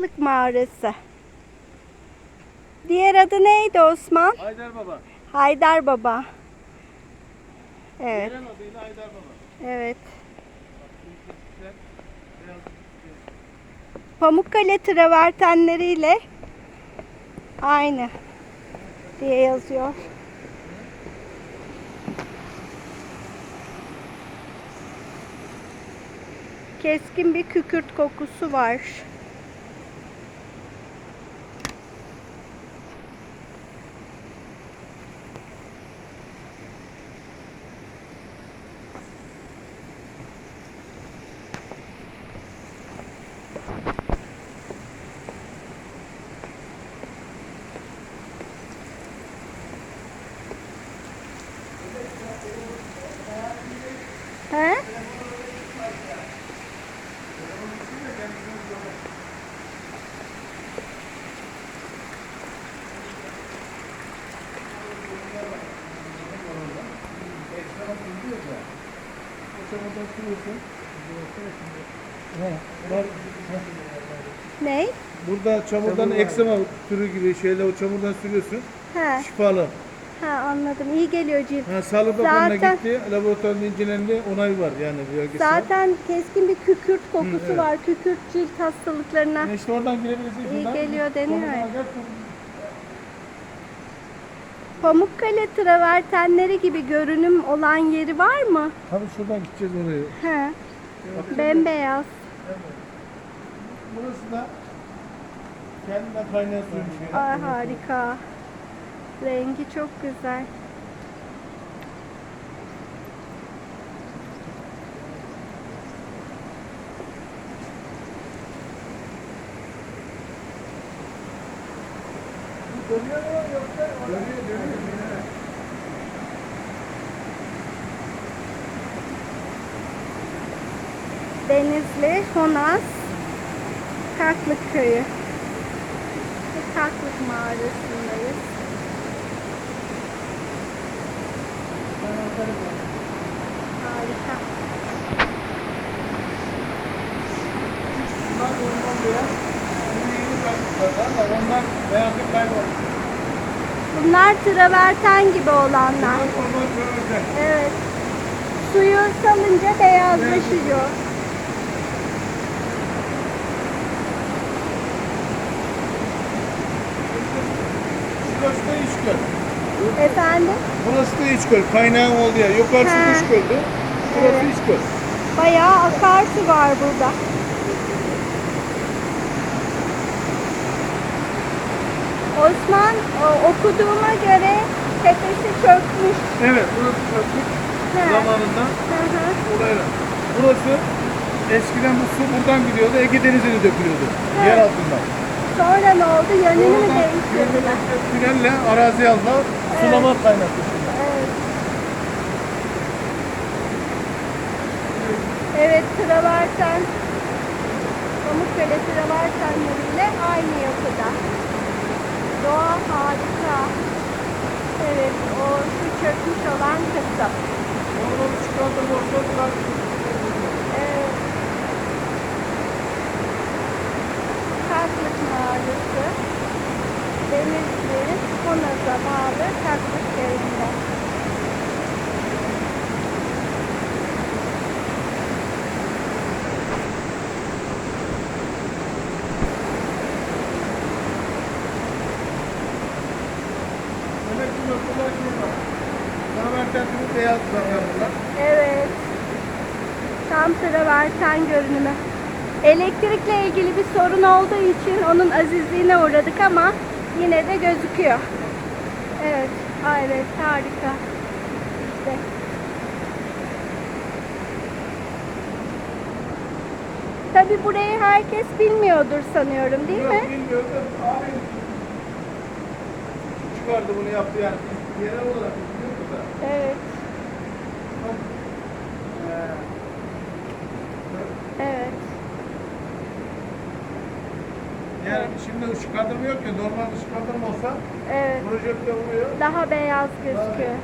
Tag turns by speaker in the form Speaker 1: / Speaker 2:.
Speaker 1: Kaklık Mağarası. Diğer adı neydi Osman?
Speaker 2: Haydar Baba.
Speaker 1: Haydar Baba. Evet,
Speaker 2: Genel adıyla Haydar Baba.
Speaker 1: evet. Pamukkale travertenleriyle aynı diye yazıyor. Keskin bir kükürt kokusu var. He? Ne?
Speaker 2: Burada çamurdan eksema türü gibi şeyle o çamurdan sürüyorsun.
Speaker 1: He,
Speaker 2: Şifalı.
Speaker 1: Ha anladım. İyi geliyor cilt.
Speaker 2: Ha, Sağlık Bakanı'na
Speaker 1: Zaten-
Speaker 2: gitti. Laboratuvarda incelendi. Onay var yani belgesi.
Speaker 1: Zaten keskin bir kükürt kokusu
Speaker 2: evet.
Speaker 1: var. Kükürt cilt hastalıklarına
Speaker 2: Yani işte oradan girebilirsin.
Speaker 1: İyi geliyor deniyor ya.
Speaker 2: Çamurdan gel,
Speaker 1: Pamukkale travertenleri gibi görünüm olan yeri var mı?
Speaker 2: Tabii şuradan gideceğiz oraya.
Speaker 1: He. Bembeyaz.
Speaker 2: Burası da kendinden kaynayan suymuş. gene.
Speaker 1: Ay harika. Rengi çok güzel. Denizli, Honaz, Kaklık Köyü. Kaklık mağarasındayız. Harika.
Speaker 2: Bunlar orman beyaz. Şimdi yeni bırakmışlar da onlar beyazlık kaybolmuş.
Speaker 1: Bunlar traverten gibi olanlar.
Speaker 2: Orman köyünde.
Speaker 1: Evet. Suyu salınca beyazlaşıyor.
Speaker 2: Burası da İçgöl.
Speaker 1: Efendim?
Speaker 2: Burası da İçgöl. Kaynağın olduğu yer. Yukarısı
Speaker 1: He.
Speaker 2: İçgöl'dü. Burası
Speaker 1: Evet.
Speaker 2: İçgöl.
Speaker 1: Bayağı akarsu var burada. Osman o, okuduğuma göre tepesi çökmüş.
Speaker 2: Evet, burası köprü
Speaker 1: He.
Speaker 2: zamanında
Speaker 1: Hı.
Speaker 2: Burası eskiden bu su buradan gidiyordu. Ege Denizi'ne dökülüyordu.
Speaker 1: He.
Speaker 2: Yer altından.
Speaker 1: Sonra ne oldu? Yönünü mü değiştirdiler?
Speaker 2: tünelle arazi aldılar. Sulama kaynaklı.
Speaker 1: Evet. Evet, traverten. Pamukkale travertenleriyle aynı yapıda. Doğa harika. Evet, o şu çökmüş olan kısım.
Speaker 2: Oradan çıkardım ortadan.
Speaker 1: Evet. Kaklık Mağarası. Denizli, Honaz'a bağlı Kaklık köyünde.
Speaker 2: Noktalar şey beyaz zamanlar.
Speaker 1: Evet. Tam traverten görünümü. Elektrikle ilgili bir sorun olduğu için onun azizliğine uğradık ama yine de gözüküyor. Evet. Evet harika. İşte. Tabi burayı herkes bilmiyordur sanıyorum değil mi?
Speaker 2: Yok da abi çıkardı bunu yaptı yani. Yerel olarak bilmiyoruz da.
Speaker 1: Evet. Evet.
Speaker 2: Yani şimdi ışıklandırma yok ya normal ışıklandırma olsa
Speaker 1: Evet.
Speaker 2: projekte vuruyor.
Speaker 1: Daha beyaz gözüküyor.